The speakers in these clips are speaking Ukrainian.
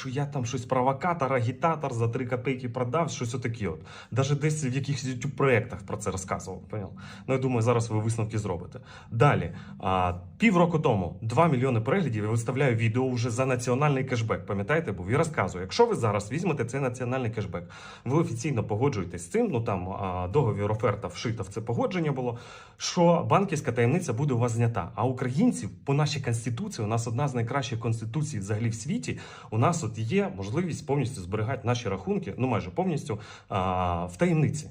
що я там щось провокатор, агітатор за 3 копійки продав, щось отаке. От. Даже десь в якихось youtube проєктах про це розказував. Понял? Ну, я думаю, зараз ви висновки зробите. Далі, а, півроку тому 2 мільйони переглядів я виставляю відео вже за національний кешбек. Пам'ятаєте, був і розказую. Якщо ви зараз візьмете цей національний кешбек, ви офіційно погоджуєтесь з цим. Ну там а, договір оферта вшита в це погодження було. Що банківська таємниця буде у вас знята. А українців по нашій конституції, у нас одна з найкращих конституцій взагалі в світі. У нас є можливість повністю зберігати наші рахунки, ну майже повністю в таємниці.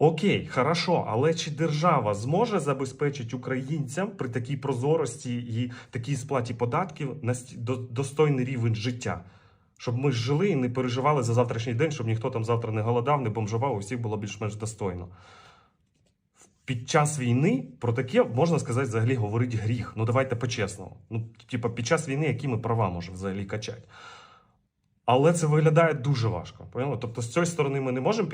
Окей, хорошо, але чи держава зможе забезпечити українцям при такій прозорості і такій сплаті податків до- достойний рівень життя? Щоб ми жили і не переживали за завтрашній день, щоб ніхто там завтра не голодав, не бомжував, у всіх було більш-менш достойно. Під час війни про таке можна сказати взагалі говорить гріх. Ну давайте по-чесному. Ну, типа, під час війни, які ми права може взагалі качати. Але це виглядає дуже важко. Поняли? Тобто, з цієї сторони ми не можемо